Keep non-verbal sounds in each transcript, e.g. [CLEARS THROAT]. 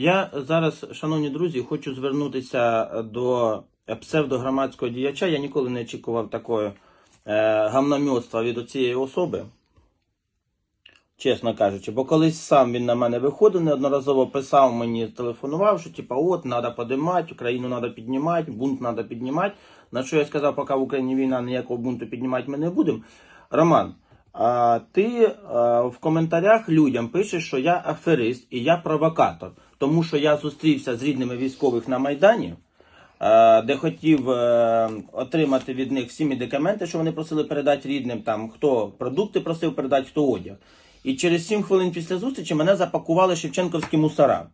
Я зараз, шановні друзі, хочу звернутися до псевдогромадського діяча. Я ніколи не очікував такої е, гамномьотства від цієї особи. Чесно кажучи, бо колись сам він на мене виходив, неодноразово писав мені, телефонував, що типа, от, треба подимати, Україну треба піднімати, бунт треба піднімати. На що я сказав, поки в Україні війна, ніякого бунту піднімати ми не будемо. Роман, а ти а, в коментарях людям пишеш, що я аферист і я провокатор, тому що я зустрівся з рідними військових на Майдані, е, де хотів е, отримати від них всі медикаменти, що вони просили передати рідним, там хто продукти просив передати, хто одяг. І через 7 хвилин після зустрічі мене запакували шевченковські мусора,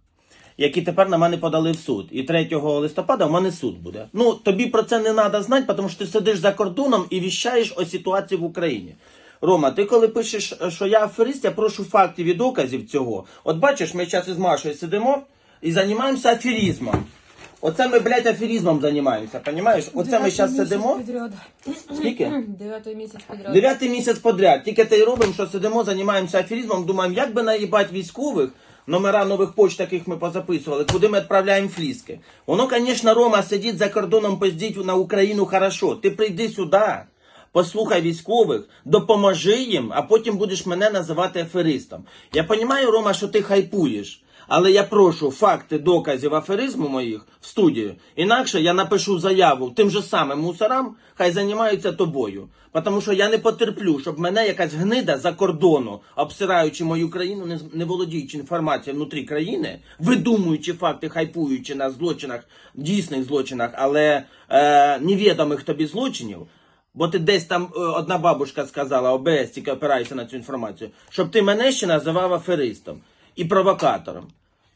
які тепер на мене подали в суд. І 3 листопада в мене суд буде. Ну, тобі про це не треба знати, тому що ти сидиш за кордоном і віщаєш о ситуації в Україні. Рома, ти коли пишеш, що я аферист, я прошу фактів і доказів цього. От бачиш, ми зараз із Машою сидимо і займаємося аферизмом. Оце ми, блядь, аферизмом займаємося, розумієш? Оце ми зараз сидимо. Скільки? [CLEARS THROAT] Дев'ятий місяць підряд. Дев'ятий місяць подряд. Тільки те й робимо, що сидимо, займаємося аферизмом, думаємо, як би наїбати військових, номера нових почт, яких ми позаписували, куди ми відправляємо фліски. Воно, звісно, Рома сидить за кордоном, пиздіть на Україну хорошо. Ти прийди сюди, послухай військових, допоможи їм, а потім будеш мене називати аферистом. Я розумію, Рома, що ти хайпуєш. Але я прошу факти доказів аферизму моїх в студію. Інакше я напишу заяву тим же самим мусорам, хай займаються тобою. Тому що я не потерплю, щоб мене якась гнида за кордону, обсираючи мою країну, не, не володіючи інформацією внутрі країни, видумуючи факти, хайпуючи на злочинах, дійсних злочинах, але е, невідомих тобі злочинів. Бо ти десь там е, одна бабушка сказала, ОБС тільки опираюся на цю інформацію, щоб ти мене ще називав аферистом і провокатором.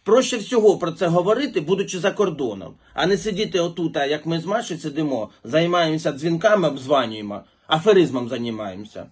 Проще всього про це говорити, будучи за кордоном, а не сидіти отут, а як ми з Машею сидимо, займаємося дзвінками, обзванюємо, аферизмом займаємося.